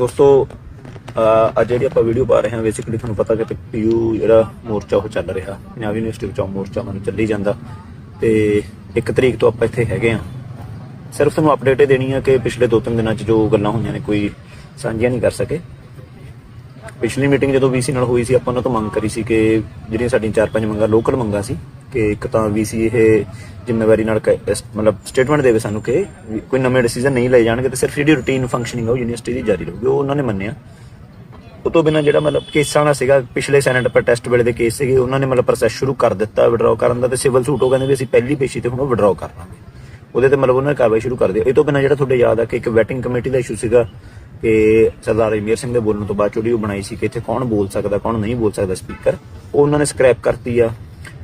ਦੋਸਤੋ ਅੱਜ ਜਿਹੜੀ ਆਪਾਂ ਵੀਡੀਓ ਪਾ ਰਹੇ ਹਾਂ ਬੇਸਿਕਲੀ ਤੁਹਾਨੂੰ ਪਤਾ ਕਿ ਪੀਯੂ ਜਿਹੜਾ ਮੋਰਚਾ ਉਹ ਚੱਲ ਰਿਹਾ। ਪੰਜਾਬ ਯੂਨੀਵਰਸਿਟੀ ਵਿੱਚ ਉਹ ਮੋਰਚਾ ਮਨ ਚੱਲੀ ਜਾਂਦਾ। ਤੇ ਇੱਕ ਤਰੀਕ ਤੋਂ ਆਪਾਂ ਇੱਥੇ ਹੈਗੇ ਆ ਸਿਰਫ ਤੁਹਾਨੂੰ ਅਪਡੇਟ ਇਹ ਦੇਣੀ ਆ ਕਿ ਪਿਛਲੇ 2-3 ਦਿਨਾਂ 'ਚ ਜੋ ਗੱਲਾਂ ਹੋਈਆਂ ਨੇ, ਕੋਈ ਸਾਂਝੀਆਂ ਨਹੀਂ ਕਰ ਸਕੇ। ਪਿਛਲੀ ਮੀਟਿੰਗ ਜਦੋਂ ਵੀਸੀ ਨਾਲ ਹੋਈ ਸੀ, ਆਪਾਂ ਉਹਨਾਂ ਤੋਂ ਮੰਗ ਕਰੀ ਸੀ ਕਿ ਜਿਹੜੀਆਂ ਸਾਡੀਆਂ ਚਾਰ ਪੰਜ ਮੰਗਾਂ ਲੋਕਲ ਮੰਗਾਂ ਸੀ ਕਿ ਇੱਕ ਤਾਂ ਵੀਸੀ ਇਹ ਜ਼ਿੰਮੇਵਾਰੀ ਨਾਲ ਕ- ਇਸ- ਮਤਲਬ ਸਟੇਟਮੈਂਟ ਦੇਵੇ ਸਾਨੂੰ ਕਿ ਵੀ ਕੋਈ ਨਵੇਂ ਡਿਸੀਜਨ ਨਹੀਂ ਲਏ ਜਾਣਗੇ ਤੇ ਸਿਰਫ ਜਿਹੜੀ ਰੂਟੀਨ ਫੰਕਸ਼ਨਿੰਗ ਆ ਉਹ ਯੂਨੀਵਰਸਿਟੀ ਦੀ ਜਾਰੀ ਰਹੂਗੀ, ਉਹ ਉਹਨਾਂ ਨੇ ਮੰਨਿਆ। ਉਹ ਤੋਂ ਬਿਨਾਂ ਜਿਹੜਾ ਮਤਲਬ ਕੇਸਾਂ ਦਾ ਸੀਗਾ, ਪਿਛਲੇ ਸੈਨੇਟ ਪ੍ਰੋਟੈਸਟ ਵੇਲੇ ਦੇ ਕੇਸ ਸੀਗੇ, ਉਹਨਾਂ ਨੇ ਮਤਲਬ ਪ੍ਰੋਸੈਸ ਸ਼ੁਰੂ ਕਰ ਦਿੱਤਾ ਵਿਡਰਾਅ ਕਰਨ ਦਾ ਤੇ ਸਿਵਲ ਸੂਟ ਉਹ ਕਹਿੰਦੇ ਵੀ ਅਸੀਂ ਪਹਿਲੀ ਪੇਸ਼ੀ ਤੇ ਹੁਣ ਵਿਡਰਾਅ ਕਰ ਲਾਂਗੇ ਉਹਦੇ ਤੇ ਮਤਲਬ ਉਹਨਾਂ ਨੇ ਕਾਰਵਾਈ ਸ਼ੁਰੂ ਕਰ ਦਿਓ ਇਹ ਤੋਂ ਬਿਨਾਂ ਜਿਹੜਾ ਤੁਹਾਡੇ ਯਾਦ ਆ ਕਿ ਇੱਕ ਵੈਟਿੰਗ ਕਮੇਟੀ ਦਾ ਇਸ਼ੂ ਸੀਗਾ ਕਿ ਸਰਦਾਰ ਅਮੀਰ ਸਿੰਘ ਦੇ ਬੋਲਣ ਤੋਂ ਬਾਅਦ ਜਿਹੜੀ ਉਹ ਬਣਾਈ ਸੀ ਕਿ ਇੱਥੇ ਕੌਣ ਬੋਲ ਸਕਦਾ, ਕੌਣ ਨਹੀਂ ਬੋਲ ਸਕਦਾ ਸਪੀਕਰ ਉਹ ਉਹਨਾਂ ਨੇ ਸਕ੍ਰੈਪ ਕਰਤੀ ਆ।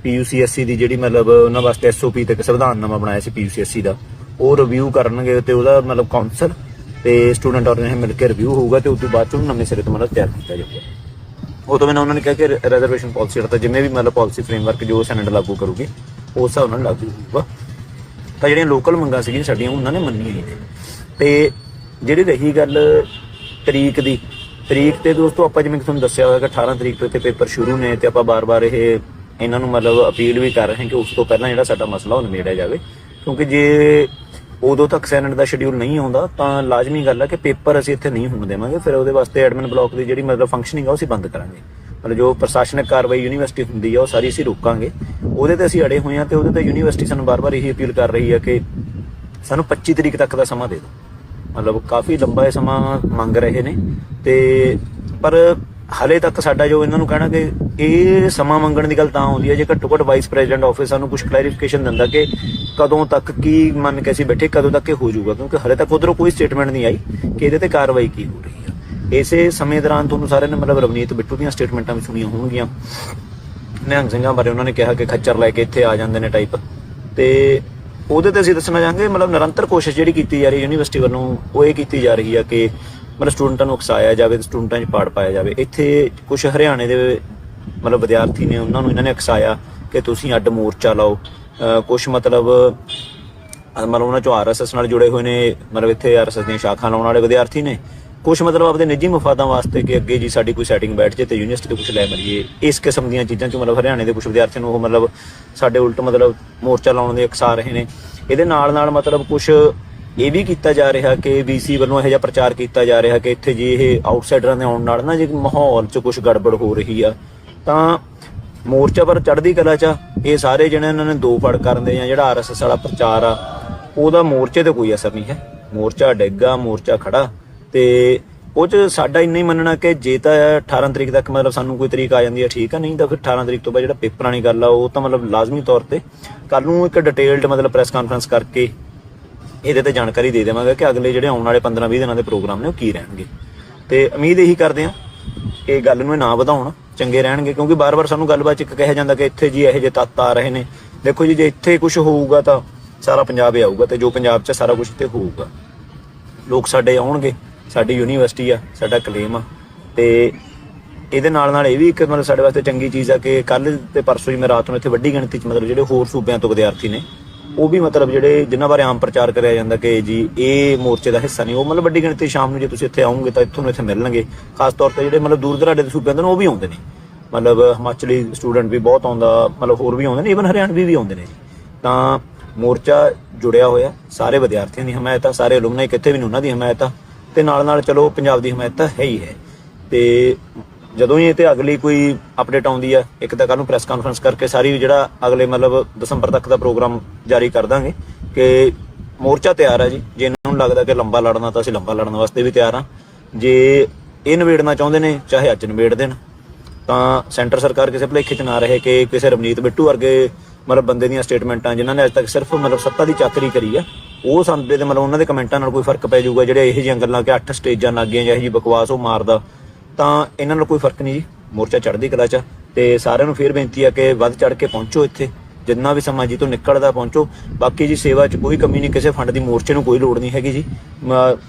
ਪੀਯੂਸੀਐਸਸੀ ਦੀ ਜਿਹੜੀ ਮਤਲਬ ਉਹਨਾਂ ਵਾਸਤੇ ਐਸਓਪੀ ਤੇ ਇੱਕ ਸੰਵਿਧਾਨਨਾਮਾ ਬਣਾਇਆ ਸੀ ਪੀਯੂਸੀਐਸਸੀ ਦਾ, ਉਹ ਰਿਵਿਊ ਕਰਨਗੇ ਤੇ ਉਹਦਾ ਮਤਲਬ ਕਾਉਂਸਲ ਤੇ ਸਟੂਡੈਂਟ ਆਰਗੇਨਾਈਜੇਸ਼ਨ ਮਿਲ ਕੇ ਰਿਵਿਊ ਹੋਊਗਾ ਤੇ ਉਸ ਤੋਂ ਬਾਅਦ 'ਚੋਂ ਨਵੇਂ ਸਿਰੇ ਤੋਂ ਮਤਲਬ ਤਿਆਰ ਕੀਤਾ ਜਾਊਗਾ। ਉਹ ਤੋਂ ਬਿਨਾਂ ਉਹਨਾਂ ਨੇ ਕਿਹਾ ਕਿ ਰਿਜ਼ਰਵੇਸ਼ਨ ਪਾਲਿਸੀ ਦਾ ਜਿਵੇਂ ਵੀ ਮਤਲਬ ਪਾਲਿਸੀ ਫਰੇਮਵਰਕ ਜੋ ਸੈਨੇਟ ਲਾਗੂ ਕਰੂਗੀ ਉਸ ਹਿਸਾਬ ਨਾਲ ਲਾਗੂ ਹੋਊਗਾ। ਤਾਂ ਜਿਹੜੀਆਂ ਲੋਕਲ ਮੰਗਾਂ ਸੀਗੀਆਂ ਸਾਡੀਆਂ, ਉਹਨਾਂ ਨੇ ਮੰਨੀਆਂ ਨਹੀਂ ਨੇ। ਤੇ ਜਿਹੜੀ ਰਹੀ ਗੱਲ ਤਰੀਕ ਦੀ, ਤਰੀਕ ਤੇ ਦੋਸਤੋ ਆਪਾਂ ਜਿਵੇਂ ਕਿ ਤੁਹਾਨੂੰ ਦੱਸਿਆ ਹੋਇਆ ਕਿ 18 ਤਰੀਕ ਤੋਂ ਇੱਥੇ ਪੇਪਰ ਸ਼ੁਰੂ ਨੇ ਤੇ ਆਪਾਂ ਬਾਰ-ਬਾਰ ਇਹ ਇਹਨਾਂ ਨੂੰ ਮਤਲਬ ਅਪੀਲ ਵੀ ਕਰ ਰਹੇ ਹਾਂ ਕਿ ਉਸ ਤੋਂ ਪਹਿਲਾਂ ਜਿਹੜਾ ਸਾਡਾ ਮਸਲਾ ਉਹ ਨਿਬੇੜਿਆ ਜਾਵੇ। ਕਿਉਂਕਿ ਜੇ ਉਦੋਂ ਤੱਕ ਸੈਨੇਟ ਦਾ ਸ਼ਡਿਊਲ ਨਹੀਂ ਆਉਂਦਾ, ਤਾਂ ਲਾਜ਼ਮੀ ਗੱਲ ਹੈ ਕਿ ਪੇਪਰ ਅਸੀਂ ਇੱਥੇ ਨਹੀਂ ਹੋਣ ਦੇਵਾਂਗੇ। ਫਿਰ ਉਹਦੇ ਵਾਸਤੇ ਐਡਮਿਨ ਬਲਾਕ ਦੀ ਜਿਹੜੀ ਮਤਲਬ ਫੰਕਸ਼ਨਿੰਗ ਆ, ਉਹ ਅਸੀਂ ਬੰਦ ਕਰਾਂਗੇ। ਮਤਲਬ ਜੋ ਪ੍ਰਸ਼ਾਸਨਿਕ ਕਾਰਵਾਈ ਯੂਨੀਵਰਸਿਟੀ ਹੁੰਦੀ ਆ, ਉਹ ਸਾਰੀ ਅਸੀਂ ਰੋਕਾਂਗੇ। ਉਹਦੇ ਤੇ ਅਸੀਂ ਅੜੇ ਹੋਏ ਆ ਤੇ ਉਹਦੇ ਤੇ ਯੂਨੀਵਰਸਿਟੀ ਸਾਨੂੰ ਬਾਰ-ਬਾਰ ਇਹੀ ਅਪੀਲ ਕਰ ਰਹੀ ਹੈ ਕਿ ਸਾਨੂੰ 25 ਤਰੀਕ ਤੱਕ ਦਾ ਸਮਾਂ ਦੇ ਦਿਓ। ਮਤਲਬ ਕਾਫੀ ਲੰਬਾ ਸਮਾਂ ਮੰਗ ਰਹੇ ਨੇ ਤੇ ਪਰ ਹਲੇ ਤੱਕ ਸਾਡਾ ਜੋ ਇਹਨਾਂ ਨੂੰ ਕਹਿਣਾ ਕਿ ਇਹ ਸਮਾਂ ਮੰਗਣ ਦੀ ਗੱਲ ਤਾਂ ਆਉਂਦੀ ਹੈ, ਜੇ ਘੱਟੋ ਘੱਟ ਵਾਈਸ ਪ੍ਰੈਜ਼ੀਡੈਂਟ ਆਫਿਸ ਸਾਨੂੰ ਕੁਝ ਕਲੈਰੀਫਿਕੇਸ਼ਨ ਦਿੰਦਾ ਕਿ ਕਦੋਂ ਤੱਕ ਕੀ ਮੰਨ ਕੇ ਅਸੀਂ ਬੈਠੇ, ਕਦੋਂ ਤੱਕ ਇਹ ਹੋ ਜਾਊਗਾ, ਕਿਉਂਕਿ ਹਲੇ ਤੱਕ ਉਧਰੋਂ ਕੋਈ ਸਟੇਟਮੈਂਟ ਨਹੀਂ ਆਈ ਕਿ ਇਹਦੇ ਤੇ ਕਾਰਵਾਈ ਕੀ ਹੋ ਰਹੀ ਹੈ ਇਸੇ ਸਮੇਂ ਦੌਰਾਨ ਤੁਹਾਨੂੰ ਸਾਰਿਆਂ ਨੇ ਮਤਲਬ ਰਵਨੀਤ ਬਿੱਟੂ ਦੀਆਂ ਸਟੇਟਮੈਂਟਾਂ ਵੀ ਸੁਣੀਆਂ ਹੋਣਗੀਆਂ। ਨਿਹੰਗ ਸਿੰਘਾਂ ਬਾਰੇ ਉਹਨਾਂ ਨੇ ਕਿਹਾ ਕਿ ਖੱਚਰ ਲੈ ਕੇ ਇੱਥੇ ਆ ਜਾਂਦੇ ਨੇ ਟਾਈਪ ਤੇ ਉਹਦੇ ਤੇ ਅਸੀਂ ਦੱਸਣਾ ਚਾਹਾਂਗੇ, ਮਤਲਬ ਨਿਰੰਤਰ ਕੋਸ਼ਿਸ਼ ਜਿਹੜੀ ਕੀਤੀ ਜਾ ਰਹੀ ਯੂਨੀਵਰਸਿਟੀ ਵੱਲੋਂ, ਉਹ ਇਹ ਕੀਤੀ ਜਾ ਰਹੀ ਆ ਕਿ ਮਤਲਬ ਸਟੂਡੈਂਟਾਂ ਨੂੰ ਉਕਸਾਇਆ ਜਾਵੇ ਤੇ ਸਟੂਡੈਂਟਾਂ 'ਚ ਪਾੜ ਪਾਇਆ ਜਾਵੇ। ਇੱਥੇ ਕੁਝ ਹਰਿਆਣੇ ਦੇ ਮਤਲਬ ਵਿਦਿਆਰਥੀ ਨੇ ਉਹਨਾਂ ਨੂੰ ਇਹਨਾਂ ਨੇ ਉਕਸਾਇਆ ਕਿ ਤੁਸੀਂ ਅੱਡ ਮੋਰਚਾ ਲਾਓ। ਕੁਝ ਮਤਲਬ ਮਤਲਬ ਉਹਨਾਂ ਚੋਂ ਆਰਐਸਐਸ ਨਾਲ ਜੁੜੇ ਹੋਏ ਨੇ, ਮਤਲਬ ਇੱਥੇ ਆਰਐਸਐਸ ਦੀਆਂ ਸ਼ਾਖਾ ਲਾਉਣ ਵਾਲੇ ਵਿਦਿਆਰਥੀ ਨੇ। ਕੁਝ ਮਤਲਬ ਆਪਦੇ ਨਿੱਜੀ ਮਫਾਦਾਂ ਵਾਸਤੇ ਕਿ ਅੱਗੇ ਜੀ ਸਾਡੀ ਕੋਈ ਸੈਟਿੰਗ ਬੈਠ ਜੇ ਤੇ ਯੂਨੀਵਰਸਿਟੀ ਤੋਂ ਕੁਝ ਲੈ ਮਰੀਏ। ਇਸ ਕਿਸਮ ਦੀਆਂ ਚੀਜ਼ਾਂ ਚੋਂ ਮਤਲਬ ਹਰਿਆਣੇ ਦੇ ਕੁਝ ਵਿਦਿਆਰਥੀਆਂ ਨੂੰ ਉਹ ਮਤਲਬ ਸਾਡੇ ਉਲਟ ਮਤਲਬ ਮੋਰਚਾ ਲਾਉਣ ਦੇ ਅਕਸਾ ਰਹੇ ਨੇ। ਇਹਦੇ ਨਾਲ ਨਾਲ ਮਤਲਬ ਕੁਝ ਇਹ ਵੀ ਕੀਤਾ ਜਾ ਰਿਹਾ ਕਿ ਬੀਸੀ ਵੱਲੋਂ ਇਹੋ ਜਿਹਾ ਪ੍ਰਚਾਰ ਕੀਤਾ ਜਾ ਰਿਹਾ ਕਿ ਇੱਥੇ ਜੇ ਇਹ ਆਊਟਸਾਈਡਰਾਂ ਦੇ ਆਉਣ ਨਾਲ ਨਾ ਜੇ ਮਾਹੌਲ 'ਚ ਕੁਝ ਗੜਬੜ ਹੋ ਰਹੀ ਆ, ਤਾਂ ਮੋਰਚਾ ਪਰ ਚੜ੍ਹਦੀ ਕਲਾ ਚ ਆ। ਇਹ ਸਾਰੇ ਜਿਹੜੇ ਇਹਨਾਂ ਨੇ ਦੋ ਫੜ ਕਰਨ ਦੇ ਜਾਂ ਜਿਹੜਾ ਆਰਐਸਐਸ ਵਾਲਾ ਪ੍ਰਚਾਰ ਆ, ਉਹਦਾ ਮੋਰਚੇ ਤੇ ਕੋਈ ਅਸਰ ਨਹੀਂ ਹੈ ਮੋਰਚਾ ਡਿੱਗਾ ਮੋਰਚਾ ਖੜਾ ਤੇ ਉਹ ਚ ਸਾਡਾ ਇੰਨਾ ਹੀ ਮੰਨਣਾ ਕਿ ਜੇ ਤਾਂ 18 ਤਰੀਕ ਤੱਕ ਮਤਲਬ ਸਾਨੂੰ ਕੋਈ ਤਰੀਕ ਆ ਜਾਂਦੀ ਹੈ ਠੀਕ ਆ, ਨਹੀਂ ਤਾਂ ਫਿਰ 18 ਤਰੀਕ ਤੋਂ ਬਾਅਦ ਜਿਹੜਾ ਪੇਪਰਾਂ ਵਾਲੀ ਗੱਲ ਆ, ਉਹ ਤਾਂ ਮਤਲਬ ਲਾਜ਼ਮੀ ਤੌਰ ਤੇ ਕੱਲ ਨੂੰ ਇੱਕ ਡਿਟੇਲਡ ਮਤਲਬ ਪ੍ਰੈਸ ਕਾਨਫਰੰਸ ਕਰਕੇ ਇਹਦੇ ਤੇ ਜਾਣਕਾਰੀ ਦੇ ਦੇਵਾਂਗੇ ਕਿ ਅਗਲੇ ਜਿਹੜੇ ਆਉਣ ਵਾਲੇ 15-20 ਦਿਨਾਂ ਦੇ ਪ੍ਰੋਗਰਾਮ ਨੇ ਉਹ ਕੀ ਰਹਿਣਗੇ। ਤੇ ਉਮੀਦ ਇਹੀ ਕਰਦੇ ਆ ਕਿ ਗੱਲ ਨੂੰ ਨਾ ਵਧਾਉਣ, ਚੰਗੇ ਰਹਿਣਗੇ, ਕਿਉਂਕਿ ਬਾਰ-ਬਾਰ ਸਾਨੂੰ ਗੱਲਬਾਤ ਚ ਇੱਕ ਕਿਹਾ ਜਾਂਦਾ ਕਿ ਇੱਥੇ ਜੀ ਇਹੋ ਜਿਹੇ ਤੱਤ ਆ ਰਹੇ ਨੇ। ਦੇਖੋ ਜੀ, ਜੇ ਇੱਥੇ ਕੁਝ ਹੋਊਗਾ ਤਾਂ ਸਾਰਾ ਪੰਜਾਬ ਹੀ ਆਊਗਾ ਤੇ ਜੋ ਪੰਜਾਬ 'ਚ ਸਾਰਾ ਕੁਝ ਤੇ ਹੋਊਗਾ। ਲੋਕ ਸਾਡੇ ਆਉਣਗੇ, ਸਾਡੀ ਯੂਨੀਵਰਸਿਟੀ ਆ, ਸਾਡਾ ਕਲੇਮ ਆ। ਤੇ ਇਹਦੇ ਨਾਲ ਨਾਲ ਇਹ ਵੀ ਇੱਕ ਮਤਲਬ ਸਾਡੇ ਵਾਸਤੇ ਚੰਗੀ ਚੀਜ਼ ਆ ਕਿ ਕੱਲ ਤੇ ਪਰਸੋਂ ਹੀ ਮੈਂ ਰਾਤ ਨੂੰ ਇੱਥੇ ਵੱਡੀ ਗਿਣਤੀ 'ਚ ਮਤਲਬ ਜਿਹੜੇ ਹੋਰ ਸੂਬਿਆਂ ਤੋਂ ਵਿਦਿਆਰਥੀ ਨੇ ਉਹ ਵੀ ਮਤਲਬ ਜਿਹੜੇ ਜਿਨ੍ਹਾਂ ਬਾਰੇ ਆਮ ਪ੍ਰਚਾਰ ਕਰਿਆ ਜਾਂਦਾ ਕਿ ਜੀ ਇਹ ਮੋਰਚੇ ਦਾ ਹਿੱਸਾ ਨਹੀਂ, ਉਹ ਮਤਲਬ ਵੱਡੀ ਗਿਣਤੀ ਸ਼ਾਮ ਨੂੰ ਜੇ ਤੁਸੀਂ ਇੱਥੇ ਆਓਗੇ ਤਾਂ ਇੱਥੋਂ ਨੂੰ ਇੱਥੇ ਮਿਲਣਗੇ। ਖਾਸ ਤੌਰ ਤੇ ਜਿਹੜੇ ਮਤਲਬ ਦੂਰ ਦਰਾਡੇ ਦੇ ਸੂਬਿਆਂ ਦੇ ਨੇ, ਉਹ ਵੀ ਆਉਂਦੇ ਨੇ। ਮਤਲਬ ਹਿਮਾਚਲੀ ਸਟੂਡੈਂਟ ਵੀ ਬਹੁਤ ਆਉਂਦਾ, ਮਤਲਬ ਹੋਰ ਵੀ ਆਉਂਦੇ ਨੇ ਈਵਨ ਹਰਿਆਣਵੀ ਵੀ ਆਉਂਦੇ ਨੇ ਤਾਂ ਮੋਰਚਾ ਜੁੜਿਆ ਹੋਇਆ, ਸਾਰੇ ਵਿਦਿਆਰਥੀਆਂ ਦੀ ਹਮਾਇਤ ਆ ਸਾਰੇ ਅਲੁਮਨਾਈ ਕਿੱਥੇ ਵੀ ਨੇ, ਉਹਨਾਂ ਦੀ ਹਮਾਇਤ। ਆ ਤੇ ਨਾਲ ਨਾਲ ਚਲੋ, ਪੰਜਾਬ ਦੀ ਹਮਾਇਤ ਹੈ ਹੀ ਹੈ। ਤੇ ਜਦੋਂ ਹੀ ਇਹ ਤੇ ਅਗਲੀ ਕੋਈ ਅਪਡੇਟ ਆਉਂਦੀ ਹੈ ਇੱਕ ਤਾਂ ਕੱਲ ਨੂੰ ਪ੍ਰੈਸ ਕਾਨਫਰੰਸ ਕਰਕੇ ਸਾਰੀ ਜਿਹੜਾ ਅਗਲੇ ਮਤਲਬ ਦਸੰਬਰ ਤੱਕ ਦਾ ਪ੍ਰੋਗਰਾਮ ਜਾਰੀ ਕਰ ਦਾਂਗੇ ਕਿ ਮੋਰਚਾ ਤਿਆਰ ਹੈ ਜੀ। ਜੇ ਇਹਨਾਂ ਨੂੰ ਲੱਗਦਾ ਕਿ ਲੰਬਾ ਲੜਨਾ ਤਾਂ ਅਸੀਂ ਲੰਬਾ ਲੜਨ ਵਾਸਤੇ ਵੀ ਤਿਆਰ ਹਾਂ ਜੇ ਇਹ ਨਿਬੇੜਨਾ ਚਾਹੁੰਦੇ ਨੇ, ਚਾਹੇ ਅੱਜ ਨਿਬੇੜ ਦੇਣ, ਤਾਂ ਸੈਂਟਰ ਸਰਕਾਰ ਕਿਸੇ ਭਲੇਖੇ 'ਚ ਨਾ ਰਹੇ ਕਿ ਕਿਸੇ ਰਵਨੀਤ ਬਿੱਟੂ ਵਰਗੇ ਮਤਲਬ ਬੰਦੇ ਦੀਆਂ ਸਟੇਟਮੈਂਟਾਂ ਜਿਨ੍ਹਾਂ ਨੇ ਅੱਜ ਤੱਕ ਸਿਰਫ ਮਤਲਬ ਸੱਤਾ ਦੀ ਚਾਕਰੀ ਕਰੀ ਆ, ਉਹ ਸੰਦੇ ਦੇ ਮਤਲਬ ਉਹਨਾਂ ਦੇ ਕਮੈਂਟਾਂ ਨਾਲ ਕੋਈ ਫ਼ਰਕ ਪੈ ਜਾਊਗਾ, ਜਿਹੜੇ ਇਹੋ ਜਿਹੀਆਂ ਗੱਲਾਂ ਕਿ ਅੱਠ ਸਟੇਜਾਂ ਲੱਗੀਆਂ ਜਾਂ ਇਹੋ ਬਕਵਾਸ ਉਹ ਮਾਰਦਾ। ਤਾਂ ਇਹਨਾਂ ਨੂੰ ਕੋਈ ਫ਼ਰਕ ਨਹੀਂ ਜੀ। ਮੋਰਚਾ ਚੜ੍ਹਦੀ ਕਲਾ 'ਚ ਆ ਤੇ ਸਾਰਿਆਂ ਨੂੰ ਫੇਰ ਬੇਨਤੀ ਆ ਕਿ ਵੱਧ ਚੜ੍ਹ ਕੇ ਪਹੁੰਚੋ ਇੱਥੇ। ਜਿੰਨਾ ਵੀ ਸਮਾਂ ਜੀ ਤੋਂ ਨਿਕਲਦਾ ਪਹੁੰਚੋ। ਬਾਕੀ ਜੀ ਸੇਵਾ 'ਚ ਕੋਈ ਕਮੀ ਨਹੀਂ, ਕਿਸੇ ਫੰਡ ਦੀ ਮੋਰਚੇ ਨੂੰ ਕੋਈ ਲੋੜ ਨਹੀਂ ਹੈਗੀ ਜੀ।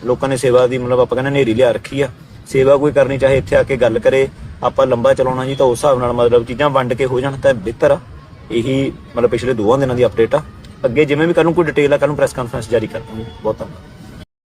ਲੋਕਾਂ ਨੇ ਸੇਵਾ ਦੀ ਮਤਲਬ ਆਪਾਂ ਕਹਿੰਦੇ ਨੇਰੀ ਲਿਆ ਰੱਖੀ ਆ। ਸੇਵਾ ਕੋਈ ਕਰਨੀ ਚਾਹੇ ਇੱਥੇ ਆ ਕੇ ਗੱਲ ਕਰੇ, ਆਪਾਂ ਲੰਬਾ ਚਲਾਉਣਾ ਜੀ ਤਾਂ ਉਸ ਹਿਸਾਬ ਨਾਲ ਮਤਲਬ ਚੀਜ਼ਾਂ ਵੰਡ ਕੇ ਹੋ ਜਾਣ ਤਾਂ ਬਿਹਤਰ ਆ। ਇਹੀ ਮਤਲਬ ਪਿਛਲੇ ਦੋਵਾਂ ਦਿਨਾਂ ਦੀ ਅਪਡੇਟ ਆ। ਅੱਗੇ ਜਿਵੇਂ ਵੀ ਕੱਲ ਨੂੰ ਕੋਈ ਡਿਟੇਲ ਆ ਕੱਲ ਨੂੰ ਪ੍ਰੈਸ ਕਾਨਫਰੰਸ ਜਾਰੀ ਕਰ ਦਾਂਗੇ ਬਹੁਤ ਧੰਨਵਾਦ।